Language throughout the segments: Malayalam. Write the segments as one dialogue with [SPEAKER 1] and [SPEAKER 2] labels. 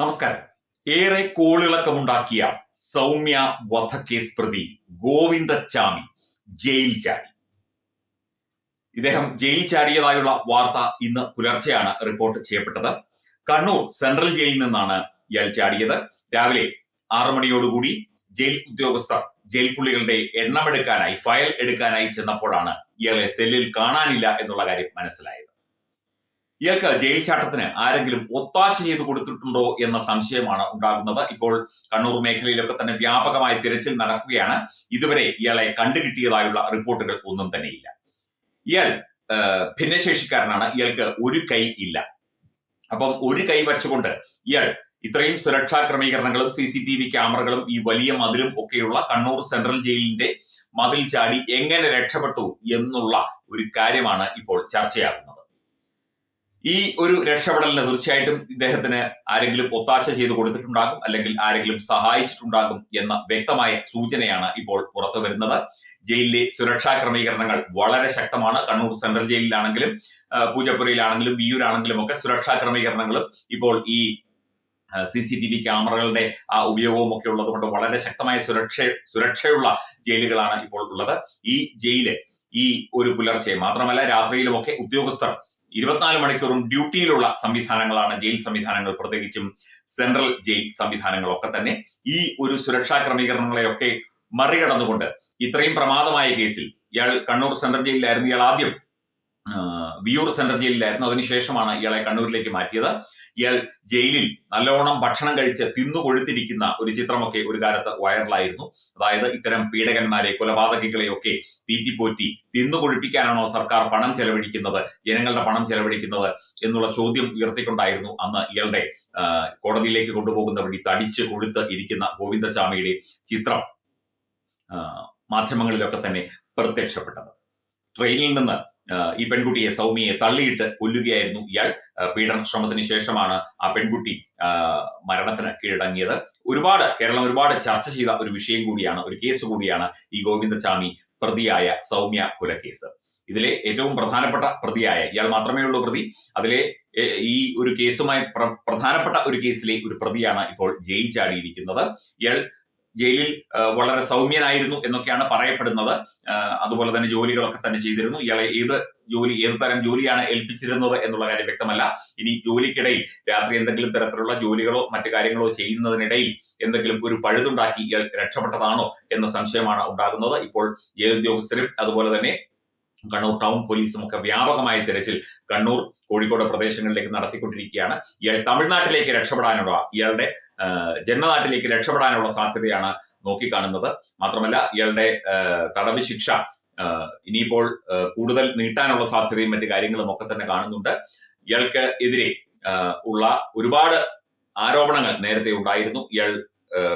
[SPEAKER 1] നമസ്കാരം. ഏറെ കോളിളക്കമുണ്ടാക്കിയ സൗമ്യ വധക്കേസ് പ്രതി ഗോവിന്ദച്ചാമി ജയിൽ ചാടി. ഇദ്ദേഹം ജയിൽ ചാടിയതായുള്ള വാർത്ത ഇന്ന് പുലർച്ചെയാണ് റിപ്പോർട്ട് ചെയ്യപ്പെട്ടത്. കണ്ണൂർ സെൻട്രൽ ജയിലിൽ നിന്നാണ് ഇയാൾ ചാടിയത്. രാവിലെ ആറു മണിയോടുകൂടി ജയിൽ ഉദ്യോഗസ്ഥർ ജയിൽ പുള്ളികളുടെ എണ്ണമെടുക്കാനായി ഫയൽ എടുക്കാനായി ചെന്നപ്പോഴാണ് ഇയാളെ സെല്ലിൽ കാണാനില്ല എന്നുള്ള കാര്യം മനസ്സിലായത്. ഇയാൾക്ക് ജയിൽ ചാട്ടത്തിന് ആരെങ്കിലും ഒത്താശ ചെയ്തു കൊടുത്തിട്ടുണ്ടോ എന്ന സംശയമാണ് ഉണ്ടാകുന്നത്. ഇപ്പോൾ കണ്ണൂർ മേഖലയിലൊക്കെ തന്നെ വ്യാപകമായ തിരച്ചിൽ നടക്കുകയാണ്. ഇതുവരെ ഇയാളെ കണ്ടുകിട്ടിയതായുള്ള റിപ്പോർട്ടുകൾ ഒന്നും തന്നെയില്ല. ഇയാൾ ഭിന്നശേഷിക്കാരനാണ്. ഇയാൾക്ക് ഒരു കൈ ഇല്ല. അപ്പം ഒരു കൈ വച്ചുകൊണ്ട് ഇയാൾ ഇത്രയും സുരക്ഷാ ക്രമീകരണങ്ങളും സി സി ടി വി ക്യാമറകളും ഈ വലിയ മതിലും ഒക്കെയുള്ള കണ്ണൂർ സെൻട്രൽ ജയിലിന്റെ മതിൽ ചാടി എങ്ങനെ രക്ഷപ്പെട്ടു എന്നുള്ള ഒരു കാര്യമാണ് ഇപ്പോൾ ചർച്ചയാകുന്നത്. ഈ ഒരു രക്ഷപ്പെടലിന് തീർച്ചയായിട്ടും ഇദ്ദേഹത്തിന് ആരെങ്കിലും ഒത്താശ ചെയ്ത് കൊടുത്തിട്ടുണ്ടാകും അല്ലെങ്കിൽ ആരെങ്കിലും സഹായിച്ചിട്ടുണ്ടാകും എന്ന വ്യക്തമായ സൂചനയാണ് ഇപ്പോൾ പുറത്തു വരുന്നത്. ജയിലിലെ സുരക്ഷാ ക്രമീകരണങ്ങൾ വളരെ ശക്തമാണ്. കണ്ണൂർ സെൻട്രൽ ജയിലിലാണെങ്കിലും പൂജപ്പുരയിലാണെങ്കിലും വിയൂരാണെങ്കിലും ഒക്കെ സുരക്ഷാ ക്രമീകരണങ്ങളും ഇപ്പോൾ ഈ സി സി ടി വി ക്യാമറകളുടെ ആ ഉപയോഗവും ഒക്കെ ഉള്ളത് കൊണ്ട് വളരെ ശക്തമായ സുരക്ഷ സുരക്ഷയുള്ള ജയിലുകളാണ് ഇപ്പോൾ ഉള്ളത്. ഈ ജയിൽ ഈ ഒരു പുലർച്ചെ മാത്രമല്ല രാത്രിയിലുമൊക്കെ ഉദ്യോഗസ്ഥർ ഇരുപത്തിനാല് മണിക്കൂറും ഡ്യൂട്ടിയിലുള്ള സംവിധാനങ്ങളാണ് ജയിൽ സംവിധാനങ്ങൾ പ്രത്യേകിച്ചും സെൻട്രൽ ജയിൽ സംവിധാനങ്ങളൊക്കെ തന്നെ ഈ ഒരു സുരക്ഷാ ക്രമീകരണങ്ങളെയൊക്കെ മറികടന്നുകൊണ്ട് ഇത്രയും പ്രമാദമായ കേസിൽ ഇയാൾ കണ്ണൂർ സെൻട്രൽ ജയിലിലായിരുന്നു ഇയാൾ ആദ്യം വിയൂർ സെൻട്രൽ ജയിലിലായിരുന്നു. അതിനുശേഷമാണ് ഇയാളെ കണ്ണൂരിലേക്ക് മാറ്റിയത്. ഇയാൾ ജയിലിൽ നല്ലോണം ഭക്ഷണം കഴിച്ച് തിന്നു കൊഴുത്തിരിക്കുന്ന ഒരു ചിത്രമൊക്കെ ഒരു കാലത്ത് വൈറലായിരുന്നു. അതായത് ഇത്തരം പീഡകന്മാരെ കൊലപാതകികളെയൊക്കെ തീറ്റിപ്പോറ്റി തിന്നു കൊഴുപ്പിക്കാനാണോ സർക്കാർ പണം ചെലവഴിക്കുന്നത് ജനങ്ങളുടെ പണം ചെലവഴിക്കുന്നത് എന്നുള്ള ചോദ്യം ഉയർത്തിക്കൊണ്ടായിരുന്നു അന്ന് ഇയാളുടെ കോടതിയിലേക്ക് കൊണ്ടുപോകുന്ന വഴി തടിച്ച് കൊഴുത്ത് ഇരിക്കുന്ന ഗോവിന്ദചാമിയുടെ ചിത്രം മാധ്യമങ്ങളിലൊക്കെ തന്നെ പ്രത്യക്ഷപ്പെട്ടത്. ട്രെയിനിൽ നിന്ന് ഈ പെൺകുട്ടിയെ സൗമ്യയെ തള്ളിയിട്ട് കൊല്ലുകയായിരുന്നു ഇയാൾ. പീഡന ശ്രമത്തിന് ശേഷമാണ് ആ പെൺകുട്ടി മരണത്തിന് കീഴടങ്ങിയത്. ഒരുപാട് കേരളം ഒരുപാട് ചർച്ച ചെയ്ത ഒരു വിഷയം കൂടിയാണ് ഒരു കേസ് കൂടിയാണ് ഈ ഗോവിന്ദചാമി പ്രതിയായ സൗമ്യ കൊലക്കേസ്. ഇതിലെ ഏറ്റവും പ്രധാനപ്പെട്ട പ്രതിയായ ഇയാൾ മാത്രമേ ഉള്ളൂ പ്രതി. അതിലെ ഈ ഒരു കേസുമായി പ്രധാനപ്പെട്ട ഒരു കേസിലെ ഒരു പ്രതിയാണ് ഇപ്പോൾ ജയിൽ ചാടിയിരിക്കുന്നത്. ഇയാൾ ജയിലിൽ വളരെ സൗമ്യനായിരുന്നു എന്നൊക്കെയാണ് പറയപ്പെടുന്നത്. അതുപോലെ തന്നെ ജോലികളൊക്കെ തന്നെ ചെയ്തിരുന്നു. ഇയാളെ ഏത് ജോലി ഏത് തരം ജോലിയാണ് ഏൽപ്പിച്ചിരുന്നത് എന്നുള്ള കാര്യം വ്യക്തമല്ല. ഇനി ജോലിക്കിടയിൽ രാത്രി എന്തെങ്കിലും തരത്തിലുള്ള ജോലികളോ മറ്റു കാര്യങ്ങളോ ചെയ്യുന്നതിനിടയിൽ എന്തെങ്കിലും ഒരു പഴുതുണ്ടാക്കി ഇയാൾ രക്ഷപ്പെട്ടതാണോ എന്ന സംശയമാണ് ഉണ്ടാകുന്നത്. ഇപ്പോൾ ജയിൽ ഉദ്യോഗസ്ഥരും അതുപോലെ തന്നെ കണ്ണൂർ ടൗൺ പോലീസും ഒക്കെ വ്യാപകമായ തിരച്ചിൽ കണ്ണൂർ കോഴിക്കോട് പ്രദേശങ്ങളിലേക്ക് നടത്തിക്കൊണ്ടിരിക്കുകയാണ്. ഇയാൾ തമിഴ്നാട്ടിലേക്ക് രക്ഷപ്പെടാനുള്ള ഇയാളുടെ ജന്മനാട്ടിലേക്ക് രക്ഷപ്പെടാനുള്ള സാധ്യതയാണ് നോക്കിക്കാണുന്നത്. മാത്രമല്ല ഇയാളുടെ തടവ് ശിക്ഷ ഇനിയിപ്പോൾ കൂടുതൽ നീട്ടാനുള്ള സാധ്യതയും മറ്റു കാര്യങ്ങളും ഒക്കെ തന്നെ കാണുന്നുണ്ട്. ഇയാൾക്ക് എതിരെ ഉള്ള ഒരുപാട് ആരോപണങ്ങൾ നേരത്തെ ഉണ്ടായിരുന്നു. ഇയാൾ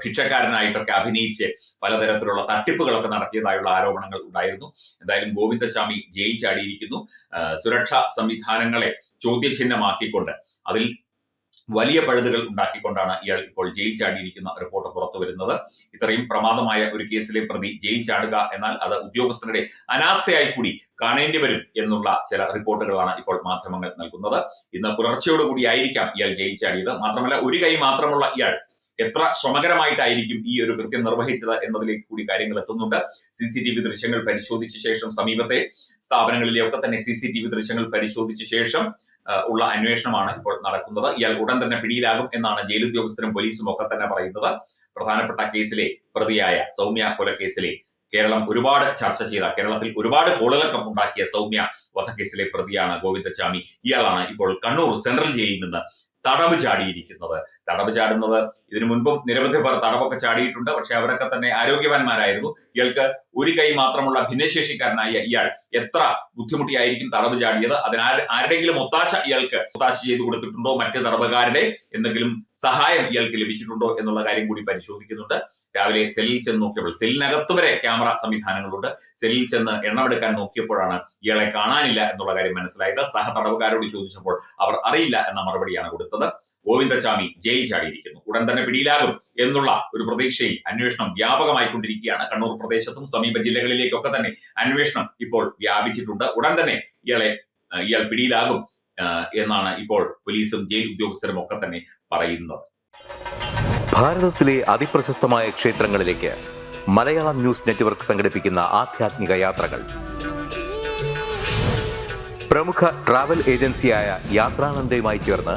[SPEAKER 1] ഭിക്ഷക്കാരനായിട്ടൊക്കെ അഭിനയിച്ച് പലതരത്തിലുള്ള തട്ടിപ്പുകളൊക്കെ നടത്തിയതായുള്ള ആരോപണങ്ങൾ ഉണ്ടായിരുന്നു. എന്തായാലും ഗോവിന്ദസ്വാമി ജയിൽ ചാടിയിരിക്കുന്നു. സുരക്ഷാ സംവിധാനങ്ങളെ ചോദ്യചിഹ്നമാക്കിക്കൊണ്ട് അതിൽ വലിയ പഴുതുകൾ ഉണ്ടാക്കിക്കൊണ്ടാണ് ഇയാൾ ഇപ്പോൾ ജയിൽ ചാടിയിരിക്കുന്ന റിപ്പോർട്ട് പുറത്തു വരുന്നത്. ഇത്രയും പ്രമാദമായ ഒരു കേസിലെ പ്രതി ജയിൽ ചാടുക എന്നാൽ അത് ഉദ്യോഗസ്ഥരുടെ അനാസ്ഥയായി കൂടി കാണേണ്ടി വരും എന്നുള്ള ചില റിപ്പോർട്ടുകളാണ് ഇപ്പോൾ മാധ്യമങ്ങൾ നൽകുന്നത്. ഇന്ന് പുലർച്ചയോടുകൂടി ആയിരിക്കാം ഇയാൾ ജയിൽ ചാടിയത്. മാത്രമല്ല ഒരു കൈ മാത്രമുള്ള ഇയാൾ എത്ര ശ്രമകരമായിട്ടായിരിക്കും ഈ ഒരു കൃത്യം നിർവഹിച്ചത് എന്നതിലേക്ക് കൂടി കാര്യങ്ങൾ എത്തുന്നുണ്ട്. സി സി ടി വി ദൃശ്യങ്ങൾ പരിശോധിച്ച ശേഷം സമീപത്തെ സ്ഥാപനങ്ങളിലെയൊക്കെ തന്നെ സി സി ടി വി ദൃശ്യങ്ങൾ പരിശോധിച്ച ശേഷം ഉള്ള അന്വേഷണമാണ് ഇപ്പോൾ നടക്കുന്നത്. ഇയാൾ ഉടൻ തന്നെ പിടിയിലാകും എന്നാണ് ജയിൽ ഉദ്യോഗസ്ഥരും പോലീസും ഒക്കെ തന്നെ പറയുന്നത്. പ്രധാനപ്പെട്ട കേസിലെ പ്രതിയായ സൗമ്യ കൊലക്കേസിലെ കേരളം ഒരുപാട് ചർച്ച ചെയ്ത കേരളത്തിൽ ഒരുപാട് കോളിളക്കം ഉണ്ടാക്കിയ സൗമ്യ വധക്കേസിലെ പ്രതിയാണ് ഗോവിന്ദച്ചാമി. ഇയാളാണ് ഇപ്പോൾ കണ്ണൂർ സെൻട്രൽ ജയിലിൽ നിന്ന് തടവ് ചാടിയിരിക്കുന്നത്. തടവ് ചാടുന്നത് ഇതിനു മുൻപും നിരവധി പേർ തടവൊക്കെ ചാടിയിട്ടുണ്ട്. പക്ഷെ അവരൊക്കെ തന്നെ ആരോഗ്യവാന്മാരായിരുന്നു. ഇയാൾക്ക് ഒരു കൈ മാത്രമുള്ള ഭിന്നശേഷിക്കാരനായ ഇയാൾ എത്ര ബുദ്ധിമുട്ടിയായിരിക്കും തടവ് ചാടിയത്? അതിനാൽ ആരുടെങ്കിലും ഒത്താശ ഇയാൾക്ക് ഒത്താശ ചെയ്തു കൊടുത്തിട്ടുണ്ടോ? മറ്റ് തടവുകാരുടെ എന്തെങ്കിലും സഹായം ഇയാൾക്ക് ലഭിച്ചിട്ടുണ്ടോ എന്നുള്ള കാര്യം കൂടി പരിശോധിക്കുന്നുണ്ട്. രാവിലെ സെല്ലിൽ ചെന്ന് നോക്കിയപ്പോൾ സെല്ലിനകത്ത് വരെ ക്യാമറ സംവിധാനങ്ങളുണ്ട്. സെല്ലിൽ ചെന്ന് എണ്ണമെടുക്കാൻ നോക്കിയപ്പോഴാണ് ഇയാളെ കാണാനില്ല എന്നുള്ള കാര്യം മനസ്സിലായത്. സഹ തടവുകാരോട് ചോദിച്ചപ്പോൾ അവർ അറിയില്ല എന്ന മറുപടിയാണ് കൊടുത്തത്. ഗോവിന്ദസ്വാമി ജയിൽ ചാടിയിരിക്കുന്നു. ഉടൻ തന്നെ പിടിയിലാകും എന്നുള്ള ഒരു പ്രതീക്ഷയിൽ അന്വേഷണം വ്യാപകമായി കൊണ്ടിരിക്കുകയാണ് കണ്ണൂർ പ്രദേശത്തും സമീപ ജില്ലകളിലേക്കൊക്കെ തന്നെ അന്വേഷണം ഇപ്പോൾ വ്യാപിച്ചിട്ടുണ്ട്. ഉടൻ തന്നെ ഇയാളെ ഇയാൾ പിടിയിലാകും എന്നാണ് ഇപ്പോൾ പോലീസും ജയിൽ ഉദ്യോഗസ്ഥരും ഒക്കെ തന്നെ പറയുന്നത്.
[SPEAKER 2] ഭാരതത്തിലെ അതിപ്രശസ്തമായ ക്ഷേത്രങ്ങളിലേക്ക് മലയാളം ന്യൂസ് നെറ്റ്വർക്ക് സംഘടിപ്പിക്കുന്ന ആധ്യാത്മിക യാത്രകൾ. പ്രമുഖ ട്രാവൽ ഏജൻസിയായ യാത്രാനന്ദയുമായി ചേർന്ന്